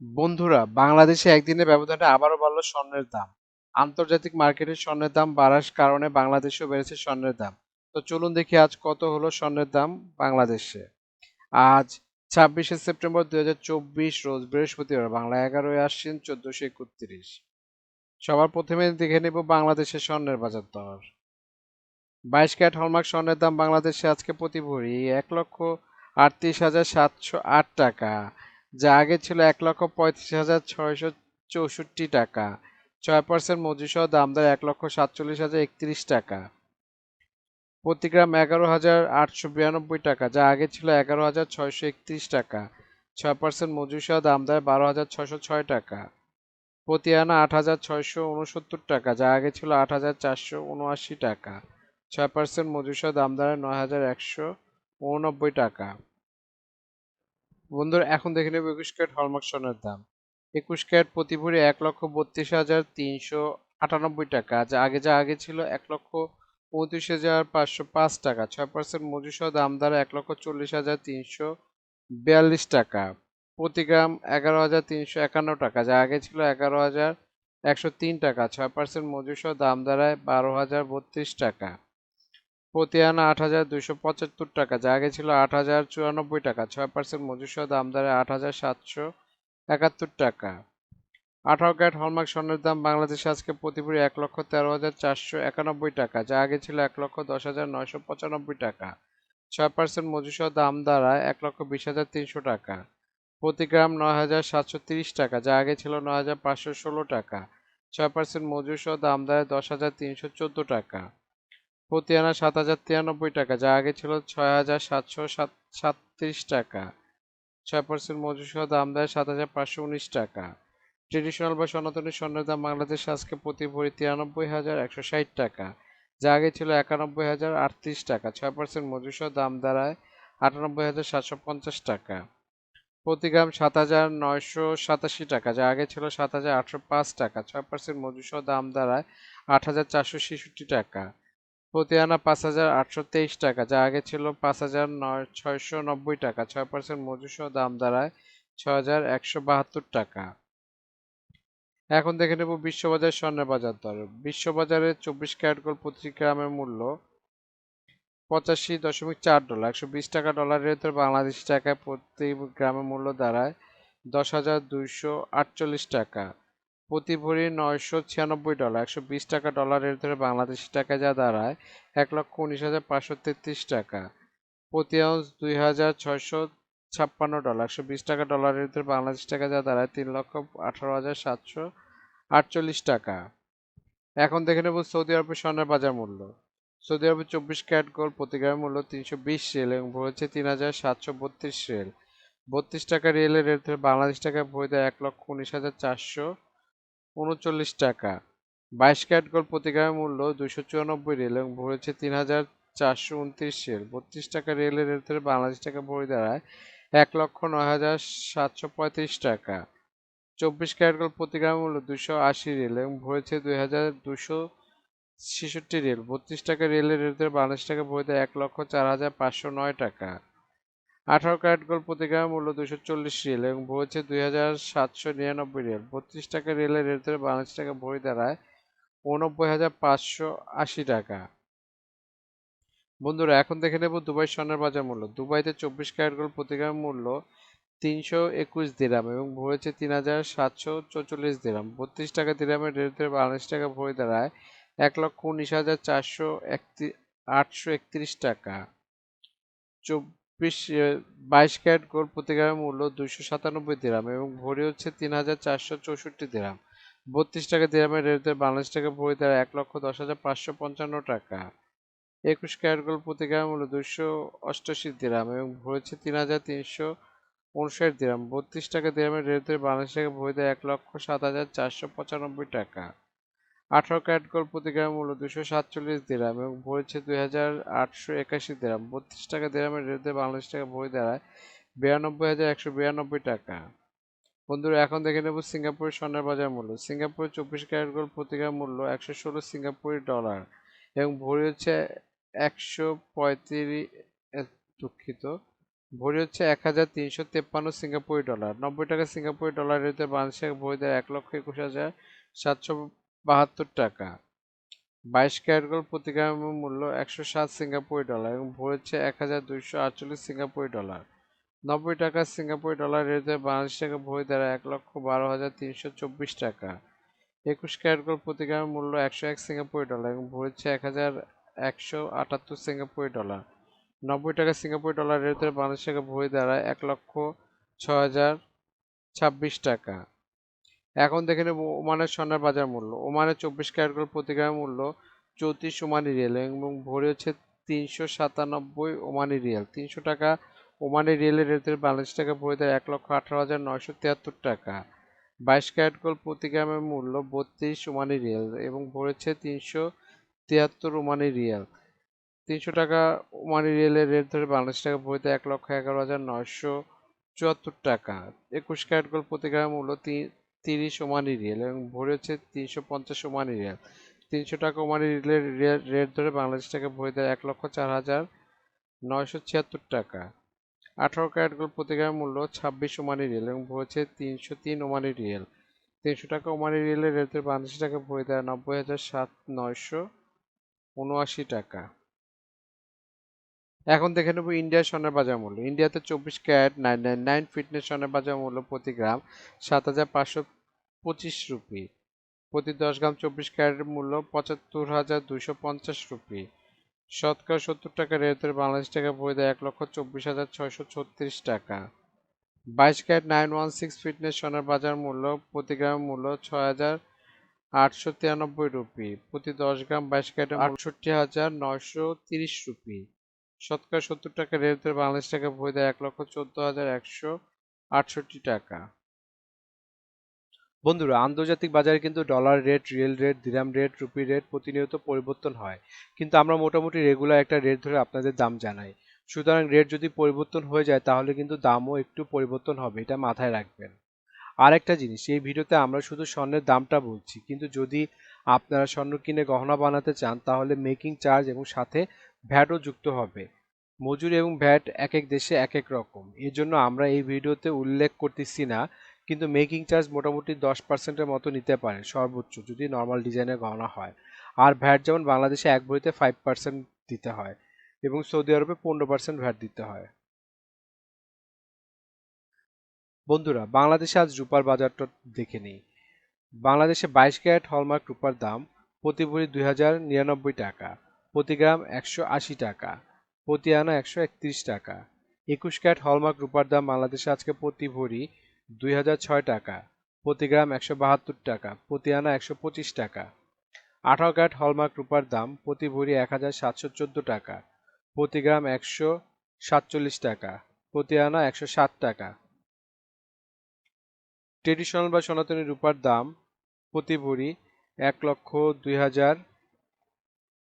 বন্ধুরা, বাংলাদেশে একদিনের ব্যবধানে আবারও বাড়ল স্বর্ণের দাম। আন্তর্জাতিক মার্কেটে স্বর্ণের দাম বাড়ার কারণে বাংলাদেশেও বেড়েছে স্বর্ণের দাম। তো চলুন দেখি আজ কত হলো স্বর্ণের দাম বাংলাদেশে। আজ ছাব্বিশে সেপ্টেম্বর দুই হাজার চব্বিশ, রোজ বৃহস্পতিবার বাংলা এগারোই আশ্বিন চোদ্দশো একত্রিশ। সবার প্রথমে দেখে নেব বাংলাদেশের স্বর্ণের বাজার দর। বাইশ ক্যারেট হলমার্ক স্বর্ণের দাম বাংলাদেশে আজকে প্রতি ভরি এক লক্ষ আটত্রিশ হাজার সাতশো আট টাকা। যা আগে ছিল এক লক্ষ পঁয়ত্রিশ হাজার ছয়শো চৌষট্টি টাকা। ছয় পার্সেন্ট মজুসহ দামদার এক লক্ষ সাতচল্লিশ হাজার একত্রিশ টাকা। প্রতি গ্রাম এগারো হাজার আটশো বিরানব্বই টাকা, যা আগে ছিল এগারো হাজার ছয়শো একত্রিশ টাকা। ছয় পার্সেন্ট মজুসহ দামদার বারো হাজার ছয়শো ছয় টাকা। প্রতি আনা আট হাজার ছয়শো উনসত্তর টাকা, যা আগে ছিল আট হাজার চারশো উনআশি টাকা। ছয় পার্সেন্ট মজুসহ দামদারে নয় হাজার একশো উননব্বই টাকা। বন্ধুরা, এখন দেখে নেব একুশ ক্যারেট হলমার্ক সোনার দাম। একুশ ক্যারেট প্রতি ভরি এক লক্ষ বত্রিশ হাজার তিনশো আটানব্বই টাকা। যা আগে যা আগে ছিল এক লক্ষ পঁয়ত্রিশ হাজার পাঁচশো পাঁচ টাকা। ছয় পার্সেন্ট মজুসহ দাম দ্বারা এক লক্ষ চল্লিশ হাজার তিনশো বিয়াল্লিশ টাকা। প্রতি গ্রাম এগারো হাজার তিনশো একান্ন টাকা। যা আগে ছিল এগারো হাজার একশো তিন টাকা। ছয় পার্সেন্ট মজুসহ দাম দাঁড়ায় বারো হাজার বত্রিশ টাকা। প্রতি আনা আট হাজার দুইশো পঁচাত্তর টাকা, যা আগে ছিল আট হাজার চুরানব্বই টাকা, ছয় পার্সেন্ট মজুসহ দাম দাঁড়ায় আট হাজার সাতশো একাত্তর টাকা। আঠারো ক্যারেট হলমার্ক স্বর্ণের দাম বাংলাদেশে আজকে প্রতি এক লক্ষ তেরো হাজার চারশো একানব্বই টাকা, যা আগে ছিল এক লক্ষ দশ হাজার নয়শো পঁচানব্বই টাকা। ছয় পার্সেন্ট মজুসহ দাম দাঁড়ায় এক লক্ষ বিশ হাজার তিনশো টাকা। প্রতি গ্রাম নয় হাজার সাতশো তিরিশ টাকা, যা আগে ছিল নয় হাজার পাঁচশো ষোলো টাকা। ছয় পার্সেন্ট মজুসহ দাম দাঁড়ায় দশ হাজার তিনশো চোদ্দ টাকা। প্রতি আনা সাত হাজার তিরানব্বই টাকা, যা আগে ছিল ছয় হাজার সাতশো সাতত্রিশ টাকা। ছয় পার্সেন্ট মজুর সহ দাম দেয় সাত হাজার পাঁচশো উনিশ টাকা। ট্রেডিশনাল বা সনাতনী স্বর্ণের দাম বাংলাদেশ আজকে প্রতি ভরি তিরানব্বই হাজার একশো ষাট টাকা, যা আগে ছিল একানব্বই হাজার আটত্রিশ টাকা। ছয় পার্সেন্ট মজুর সহ দাম দাঁড়ায় আটানব্বই হাজার সাতশো পঞ্চাশ টাকা। প্রতি গ্রাম সাত হাজার নয়শো সাতাশি টাকা, যা আগে ছিল সাত হাজার আটশো পাঁচ টাকা। ছয় পার্সেন্ট মজুর সহ দাম দাঁড়ায় আট হাজার চারশো ছেষট্টি টাকা। প্রতি আনা পাঁচ হাজার আটশো তেইশ টাকা, যা আগে ছিল পাঁচ হাজার নয়, ছয়শো নব্বই টাকা। ছয় পার্সেন্ট মজুসহ দাম দাঁড়ায় ছয় হাজার একশো বাহাত্তর টাকা। এখন দেখে নেব বিশ্ববাজার স্বর্ণের বাজার দর। বিশ্ববাজারে চব্বিশ ক্যারেট গোল্ড প্রতি গ্রামের মূল্য পঁচাশি দশমিক চার ডলার, একশো বিশ টাকা ডলারের ভিতরে বাংলাদেশি টাকায় প্রতি গ্রামের মূল্য দাঁড়ায় দশ হাজার দুইশো আটচল্লিশ টাকা। প্রতি ভরি নয়শো ছিয়ানব্বই ডলার, একশো বিশ টাকা ডলারের ধরে বাংলাদেশি টাকা যা দাঁড়ায়, এক লক্ষ উনিশ হাজার পাঁচশো তেত্রিশ টাকা। প্রতি আউন্স দুই হাজার ছয়শো ছাপ্পান্ন ডলার, একশো বিশ টাকা ডলারের ধরে বাংলাদেশি টাকা যা দাঁড়ায়, তিন লক্ষ আঠারো হাজার সাতশো আটচল্লিশ টাকা। এখন দেখে নেব সৌদি আরবের স্বর্ণের বাজার মূল্য। সৌদি আরবের চব্বিশ ক্যারেট গোল্ড প্রতি গ্রামের মূল্য তিনশো বিশ রিয়েল এবং ভরেছে তিন হাজার সাতশো বত্রিশ রিয়েল। বত্রিশ টাকা রিয়েলের রেট ধরে বাংলাদেশ টাকায় ভরে দেয় এক লক্ষ উনিশ হাজার চারশো উনচল্লিশ টাকা। বাইশ ক্যারেট গোল্ড প্রতি মূল্য দুশো চুরানব্বই রিয়েল এবং ভরেছে তিন হাজার চারশো উনত্রিশ রিয়েল। বত্রিশ টাকা রিয়েলের রেট বাংলাদেশ টাকা ভরে দাঁড়ায় এক লক্ষ নয় হাজার সাতশো পঁয়ত্রিশ টাকা। চব্বিশ ক্যারেট গোল্ড প্রতি মূল্য দুশো আশি রিয়েল এবং ভরেছে দুই হাজার দুশো ছেষট্টি রিয়েল। বত্রিশ টাকা রিয়েলের রেট বাংলাদেশ টাকা ভরে দেয় এক লক্ষ চার হাজার পাঁচশো নয় টাকা। আঠারো ক্যারেট গোল্ড প্রতি গ্রামের মূল্য দুশো চল্লিশ রিয়েল এবং ভরেছে দুই হাজার সাতশো নিরানব্বই রিয়েল। বত্রিশ টাকা রিয়েলের রেট ধরে বাংলাদেশ টাকা ভরে দাঁড়ায় উনব্বই হাজার পাঁচশো আশি টাকা। বন্ধুরা, এখন দেখে নেব দুবাই স্বর্ণের বাজার মূল্য। দুবাইতে চব্বিশ ক্যারেট গোল্ড প্রতি গ্রামের মূল্য তিনশো একুশ দিরাম এবং ভরেছে তিন হাজার সাতশো চৌচল্লিশ দিরাম। বত্রিশ টাকা দিরামের রেট ধরে বাংলাদেশ টাকা ভরে দাঁড়ায় এক লক্ষ উনিশ হাজার চারশো একত্রিশ আটশো একত্রিশ টাকা। চব্বিশ বাইশ ক্যারেট গোল্ড প্রতি গ্রামের মূল্য দুইশো সাতানব্বই দিরাম এবং ভরি হচ্ছে তিন হাজার চারশো চৌষট্টি দিরাম। বত্রিশ টাকা দিরামের রেট বাংলাদেশ টাকা ভরি দাঁড়ায় এক লক্ষ দশ হাজার পাঁচশো পঞ্চান্ন টাকা। একুশ ক্যারেট গোল্ড প্রতি গ্রামের মূল্য দুইশো অষ্টাশি দিরাম এবং ভরি হচ্ছে তিন হাজার তিনশো উনষাট দিরাম। বত্রিশ টাকা দিরামের রেট বাংলাদেশ টাকা ভরি দেয় এক লক্ষ সাত হাজার চারশো পঁচানব্বই টাকা। আঠারো ক্যারেট গোল্ড প্রতি গ্রাম মূল্য দুশো সাতচল্লিশ দিরাম এবং ভরেছে দুই হাজার আটশো একাশি দিরাম। বত্রিশ টাকা দিরামের রেটে বাংলাদেশ টাকা ভরে দাঁড়ায় বিরানব্বই হাজার একশো বিরানব্বই টাকা। বন্ধুরা, এখন দেখে নেব সিঙ্গাপুরের স্বর্ণের বাজার মূল্য। সিঙ্গাপুরের চব্বিশ ক্যারেট গোল্ড প্রতি গ্রাম মূল্য একশো ষোলো সিঙ্গাপুরি ডলার এবং ভরি হচ্ছে একশো পঁয়ত্রিশ দুঃখিত। ভরি হচ্ছে এক হাজার তিনশো তেপ্পান্ন সিঙ্গাপুরি ডলার। নব্বই টাকা সিঙ্গাপুরি ডলার রেটে বাংলাদেশের ভরি দেয় এক লক্ষ একুশ হাজার সাতশো বাহাত্তর টাকা। বাইশ ক্যারেট গোল্ড প্রতি গ্রামের মূল্য একশো সাত সিঙ্গাপুরি ডলার এবং ভরি হচ্ছে এক হাজার দুইশো আটচল্লিশ সিঙ্গাপুরি ডলার। নব্বই টাকা সিঙ্গাপুরি ডলার রেটে বাংলাদেশ টাকা ভরি দ্বারা এক লক্ষ বারো হাজার তিনশো চব্বিশ টাকা। একুশ ক্যারেট গোল্ড প্রতি গ্রামের মূল্য একশো এক সিঙ্গাপুরি ডলার এবং ভরি হচ্ছে এক হাজার একশো আটাত্তর সিঙ্গাপুরি ডলার। নব্বই টাকা সিঙ্গাপুরি ডলার রেটে বাংলাদেশ টাকা ভরি দ্বারা এক লক্ষ ছ হাজার ছাব্বিশ টাকা। এখন দেখে নেব ওমানের স্বর্ণের বাজার মূল্য। ওমানের চব্বিশ ক্যারেট গোল্ড প্রতি গ্রাম মূল্য চৌত্রিশ ওমানি রিয়েল এবং ভরি হচ্ছে তিনশো সাতানব্বই ওমানি রিয়েল। তিনশো টাকা ওমানি রিয়েলের রেটের বাংলাদেশ টাকা ভরি দেয় এক লক্ষ আঠারো হাজার নয়শো তিয়াত্তর টাকা। বাইশ ক্যারেট গোল্ড প্রতি গ্রামের মূল্য বত্রিশ ওমানি রিয়েল এবং ভরেছে তিনশো তিয়াত্তর ওমানি রিয়েল। তিনশো টাকা ওমানি রিয়েলের রেট ধরে বাংলাদেশ টাকা ভরিতে এক লক্ষ এগারো হাজার নয়শো চুয়াত্তর টাকা। একুশ ক্যারেট গোল্ড প্রতি গ্রাম মূল্য তিরিশ ওমানি রিয়েল এবং ভরে হচ্ছে তিনশো পঞ্চাশ ওমানি রিয়েল। তিনশো টাকা ওমানি রিয়েলের রেট ধরে বাংলাদেশ টাকা ভরি দেয় এক লক্ষ চার হাজার নয়শো ছিয়াত্তর টাকা। আঠারো ক্যারেট গোল্ড প্রতি গ্রাম মূল্য ছাব্বিশ ওমানি রিয়েল এবং ভরেছে তিনশো তিন ওমানি রিয়েল। তিনশো টাকা ওমানি রিয়েলের রেট ধরে বাংলাদেশ টাকা ভরি দেয় নব্বই হাজার সাত নয়শো উনআশি টাকা। এখন দেখে নেব ইন্ডিয়ার স্বর্ণের বাজার মূল্য। ইন্ডিয়াতে চব্বিশ carat, nine nine nine fitness স্বর্ণের বাজার মূল্য প্রতি গ্রাম সাত হাজার পাঁচশো পঁচিশ রুপি। প্রতি দশ গ্রাম চব্বিশ ক্যারেটের মূল্য পঁচাত্তর হাজার দুইশো পঞ্চাশ রুপি। শতকরা সত্তর টাকা রেটের বাংলাদেশ টাকা দেয় এক লক্ষ চব্বিশ হাজার ছয়শো ছত্রিশ টাকা। বাইশ carat, nine one six fitness সোনার বাজার মূল্য প্রতি গ্রাম মূল্য ছয় হাজার আটশো তিরানব্বই রুপি। প্রতি দশ গ্রাম বাইশ ক্যারেট আটষট্টি হাজার নয়শো তিরিশ রুপি। শতকরা সত্তর টাকা রেটের বাংলাদেশ টাকা বই দেয় এক লক্ষ চোদ্দ হাজার একশো আটষট্টি টাকা। বন্ধুরা, আন্তর্জাতিক বাজারে কিন্তু dollar rate riyal rate dirham rate rupee rate প্রতিনিয়ত পরিবর্তন হয়। কিন্তু আমরা মোটামুটি রেগুলার একটা রেট ধরে আপনাদের দাম জানাই। সুতরাং রেট যদি পরিবর্তন হয়ে যায়, তাহলে কিন্তু দামও একটু পরিবর্তন হবে, এটা মাথায় রাখবেন। আর একটা জিনিস, এই ভিডিওতে আমরা শুধু স্বর্ণের দামটা বলছি, কিন্তু যদি আপনারা স্বর্ণ কিনে গহনা বানাতে চান, তাহলে মেকিং চার্জ এবং সাথে ভ্যাটও যুক্ত হবে। মজুরি এবং ভ্যাট এক এক দেশে এক এক রকম। এর জন্য আমরা এই ভিডিওতে উল্লেখ করতেছি না, কিন্তু মেকিং চার্জ মোটামুটি দশ পার্সেন্টের মতো নিতে পারে সর্বোচ্চ, যদি নর্মাল ডিজাইনের গহনা হয়। আর ভ্যাট যেমন বাংলাদেশে এক বইতে ফাইভ পার্সেন্ট দিতে হয় এবং সৌদি আরবে পনেরো পার্সেন্ট ভ্যাট দিতে হয়। বন্ধুরা, বাংলাদেশে আজ রূপার বাজারটা দেখে নিই। বাংলাদেশে বাইশ ক্যারেট হলমার্ক রূপার দাম প্রতি ভরি দুই হাজার নিরানব্বই টাকা। প্রতি গ্রাম একশো আশি টাকা, প্রতি আনা একশো একত্রিশ টাকা। একুশ ক্যাট হলমার্ক রূপার দাম বাংলাদেশে আজকে প্রতি ভরি দুই হাজার ছয় টাকা, প্রতি গ্রাম একশো বাহাত্তর টাকা, প্রতি আনা একশো পঁচিশ টাকা। আঠারো ক্যারেট হলমার্ক রূপার দাম প্রতি ভরি এক হাজার সাতশো চোদ্দ টাকা, প্রতি গ্রাম একশো সাতচল্লিশ টাকা, প্রতি আনা একশো সাত টাকা। ট্রেডিশনাল বা সনাতনী রূপার দাম প্রতি ভরি এক লক্ষ দুই হাজার